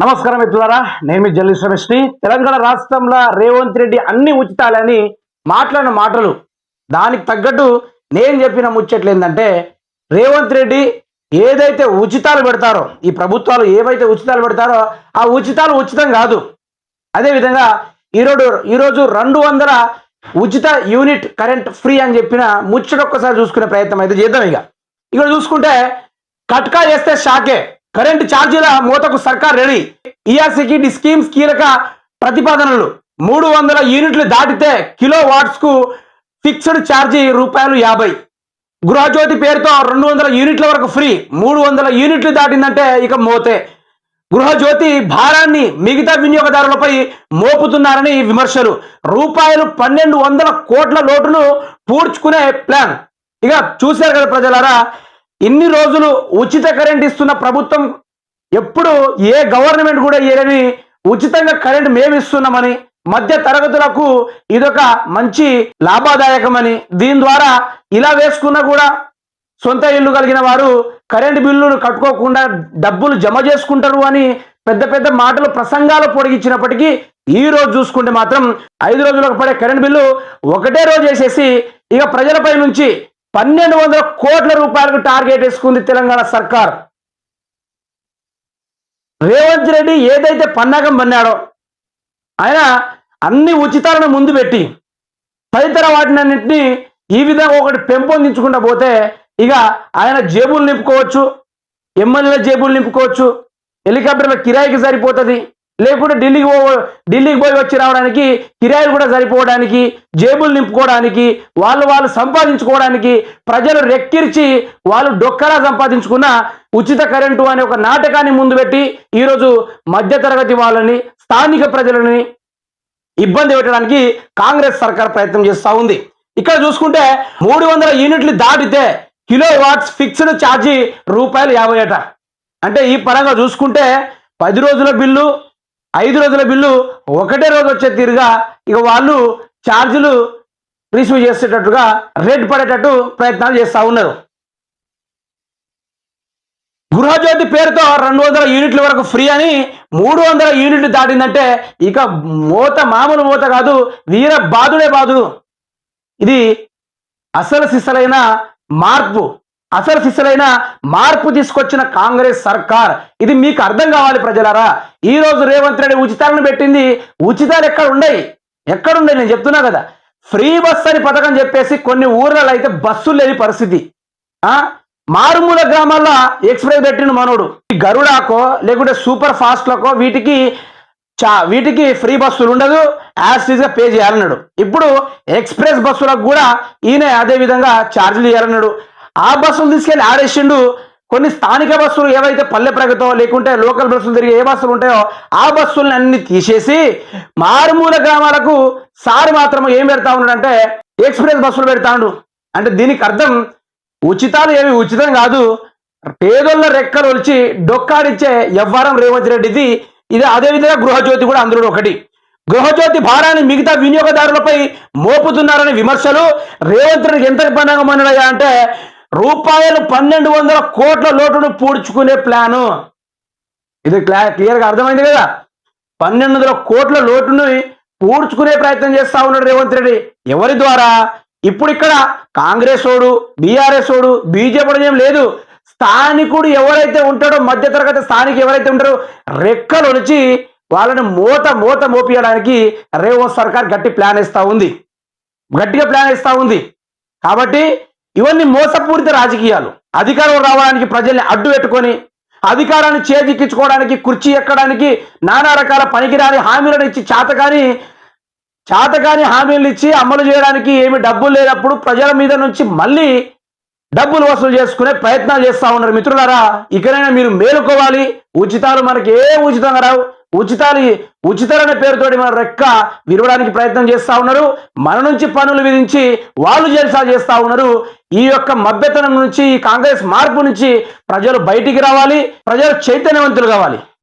నమస్కారం మిత్రులారా నేను మీ జర్నలిస్ట్ రమేష్ని తెలంగాణ రాష్ట్రంలో రేవంత్ రెడ్డి అన్ని ఉచితాలని మాట్లాడిన మాటలు. దానికి తగ్గట్టు నేను చెప్పిన ముచ్చట్లు ఏంటంటే రేవంత్ రెడ్డి ఏదైతే ఉచితాలు పెడతారో ఈ ప్రభుత్వాలు ఏవైతే ఉచితాలు పెడతారో ఆ ఉచితాలు ఉచితం కాదు. అదేవిధంగా ఈరోజు ఈరోజు రెండు వందల ఉచిత యూనిట్ కరెంట్ ఫ్రీ అని చెప్పిన ముచ్చట ఒక్కసారి చూసుకునే ప్రయత్నం అయితే చేద్దాం ఇక. ఇక్కడ చూసుకుంటే కట్కా చేస్తే షాకే. కరెంటు ఛార్జీల మూతకు సర్కార్ రెడీ. ఈఆర్సీకి డి స్కీమ్స్ కీలక ప్రతిపాదనలు. మూడు వందల యూనిట్లు దాటితే కిలో వాట్స్కు ఫిక్స్డ్ ఛార్జీ రూపాయలు యాభై. గృహజ్యోతి పేరుతో రెండు వందల యూనిట్ల వరకు ఫ్రీ. మూడు వందల యూనిట్లు దాటిందంటే ఇక మోతే. గృహజ్యోతి భారాన్ని మిగతా వినియోగదారులపై మోపుతున్నారని విమర్శలు. రూపాయలు పన్నెండు వందల కోట్ల లోటును పూడ్చుకునే ప్లాన్. ఇక చూశారు కదా ప్రజలారా ఇన్ని రోజులు ఉచిత కరెంట్ ఇస్తున్న ప్రభుత్వం ఎప్పుడు ఏ గవర్నమెంట్ కూడా ఇయ్యని ఉచితంగా కరెంట్ మేము ఇస్తున్నామని మధ్య తరగతులకు ఇదొక మంచి లాభదాయకమని దీని ద్వారా ఇలా వేసుకున్నా కూడా సొంత ఇల్లు కలిగిన వారు కరెంటు బిల్లును కట్టుకోకుండా డబ్బులు జమ చేసుకుంటారు అని పెద్ద పెద్ద మాటలు ప్రసంగాలు పొడిగించినప్పటికీ ఈ రోజు చూసుకుంటే మాత్రం ఐదు రోజులకు పడే కరెంట్ బిల్లు ఒకటే రోజు వేసేసి ఇక ప్రజలపై నుంచి పన్నెండు వందల కోట్ల రూపాయలకు టార్గెట్ వేసుకుంది తెలంగాణ సర్కార్. రేవంత్ రెడ్డి ఏదైతే పన్నాగం పన్నాడో ఆయన అన్ని ఉచితాలను ముందు పెట్టి తదితర వాటినన్నింటినీ ఈ విధంగా ఒకటి పెంపొందించుకుంటా పోతే ఇక ఆయన జేబులు నింపుకోవచ్చు ఎమ్మెల్యేల జేబులు నింపుకోవచ్చు హెలికాప్టర్ల కిరాయికి సరిపోతుంది. లేకుంటే ఢిల్లీకి పో ఢిల్లీకి పోయి వచ్చి రావడానికి కిరాయిలు కూడా సరిపోవడానికి జేబులు నింపుకోవడానికి వాళ్ళు వాళ్ళు సంపాదించుకోవడానికి ప్రజలు రెక్కిర్చి వాళ్ళు డొక్కలా సంపాదించుకున్న ఉచిత కరెంటు అనే ఒక నాటకాన్ని ముందు పెట్టి ఈరోజు మధ్యతరగతి వాళ్ళని స్థానిక ప్రజలని ఇబ్బంది పెట్టడానికి కాంగ్రెస్ సర్కార్ ప్రయత్నం చేస్తూ ఉంది. ఇక్కడ చూసుకుంటే మూడు వందల యూనిట్లు దాటితే కిలో వాట్స్ ఫిక్స్డ్ ఛార్జీ రూపాయలు యాభై అట. అంటే ఈ పరంగా చూసుకుంటే పది రోజుల బిల్లు ఐదు రోజుల బిల్లు ఒకటే రోజు వచ్చే తీరుగా ఇక వాళ్ళు ఛార్జీలు రిసీవ్ చేసేటట్టుగా రేట్ పడేటట్టు ప్రయత్నాలు చేస్తూ ఉన్నారు. గృహజ్యోతి పేరుతో రెండు వందల యూనిట్ల వరకు ఫ్రీ అని మూడు వందల యూనిట్లు దాటిందంటే ఇక మూత మామూలు మూత కాదు వీర బాధుడే బాధు ఇది అసలు సిసలైన మార్పు. అసలు సిసలైన మార్పు తీసుకొచ్చిన కాంగ్రెస్ సర్కార్. ఇది మీకు అర్థం కావాలి ప్రజలారా. ఈ రోజు రేవంత్ రెడ్డి ఉచితాలను పెట్టింది. ఉచితాలు ఎక్కడ ఉండయి? ఎక్కడుండే నేను చెప్తున్నా కదా. ఫ్రీ బస్ అని పథకం చెప్పేసి కొన్ని ఊర్లలో అయితే బస్సులు లేని పరిస్థితి. ఆ? మారుమూల గ్రామాల్లో ఎక్స్ప్రెస్ పెట్టిన మనోడు. ఈ గరుడాకో లేకుంటే సూపర్ ఫాస్ట్లకో వీటికి చా వీటికి ఫ్రీ బస్సులు ఉండదు. యాజ్ పే చేయాలన్నాడు. ఇప్పుడు ఎక్స్ప్రెస్ బస్సులకు కూడా ఈయన అదే విధంగా ఛార్జీలు చేయాలన్నాడు ఆ బస్సులు తీసుకెళ్ళి ఆడేసిండు. కొన్ని స్థానిక బస్సులు ఏవైతే పల్లె ప్రగతో లేకుంటే లోకల్ బస్సులు తిరిగి ఏ బస్సులు ఉంటాయో ఆ బస్సులను అన్ని తీసేసి మారుమూల గ్రామాలకు సారి మాత్రం ఏం పెడతా ఉన్నాడంటే ఎక్స్ప్రెస్ బస్సులు పెడతాడు అంటే దీనికి అర్థం ఉచితాలు ఏమి ఉచితం కాదు. పేదోళ్ళ రెక్కలు వచ్చి డొక్కాడిచ్చే ఎవ్వరం రేవంత్ రెడ్డిది. ఇది అదేవిధంగా గృహజ్యోతి కూడా అందులో ఒకటి. గృహజ్యోతి భారాన్ని మిగతా వినియోగదారులపై మోపుతున్నారనే విమర్శలు రేవంత్ రెడ్డికి ఎంత పండగమన్నాయా అంటే రూపాయలు పన్నెండు వందల కోట్ల లోటును పూడ్చుకునే ప్లాను. ఇది క్లా క్లియర్గా అర్థమైంది కదా? పన్నెండు వందల కోట్ల లోటును పూడ్చుకునే ప్రయత్నం చేస్తా ఉన్నాడు రేవంత్ రెడ్డి. ఎవరి ద్వారా? ఇప్పుడు ఇక్కడ కాంగ్రెస్ ఓడు బీఆర్ఎస్ ఓడు బీజేపీ ఏం లేదు. స్థానికుడు ఎవరైతే ఉంటాడో మధ్యతరగతి స్థానిక ఎవరైతే ఉంటారో రెక్కలు వచ్చి వాళ్ళని మూత మూత మోపియడానికి రేవంత్ సర్కార్ గట్టి ప్లాన్ ఇస్తూ ఉంది. గట్టిగా ప్లాన్ ఇస్తా ఉంది. కాబట్టి ఇవన్నీ మోసపూరిత రాజకీయాలు. అధికారం రావడానికి ప్రజల్ని అడ్డు పెట్టుకొని అధికారాన్ని చేజిక్కించుకోవడానికి కుర్చీ ఎక్కడానికి నానా రకాల పనికిరాని హామీలను ఇచ్చి చేతకాని చేతకాని హామీలు ఇచ్చి అమలు చేయడానికి ఏమి డబ్బులు లేనప్పుడు ప్రజల మీద నుంచి మళ్ళీ డబ్బులు వసూలు చేసుకునే ప్రయత్నాలు చేస్తూ ఉన్నారు మిత్రులారా. ఇకనైనా మీరు మేలుకోవాలి. ఉచితాలు మనకి ఏ ఉచితంగా రావు. ఉచితాలు ఉచితాలనే పేరుతోటి మన రెక్క విరవడానికి ప్రయత్నం చేస్తూ ఉన్నారు. మన నుంచి పనులు విధించి వాళ్ళు జల్సా చేస్తూ ఉన్నారు. ఈ యొక్క మభ్యతనం నుంచి ఈ కాంగ్రెస్ మార్పు నుంచి ప్రజలు బయటికి రావాలి. ప్రజలు చైతన్యవంతులు కావాలి.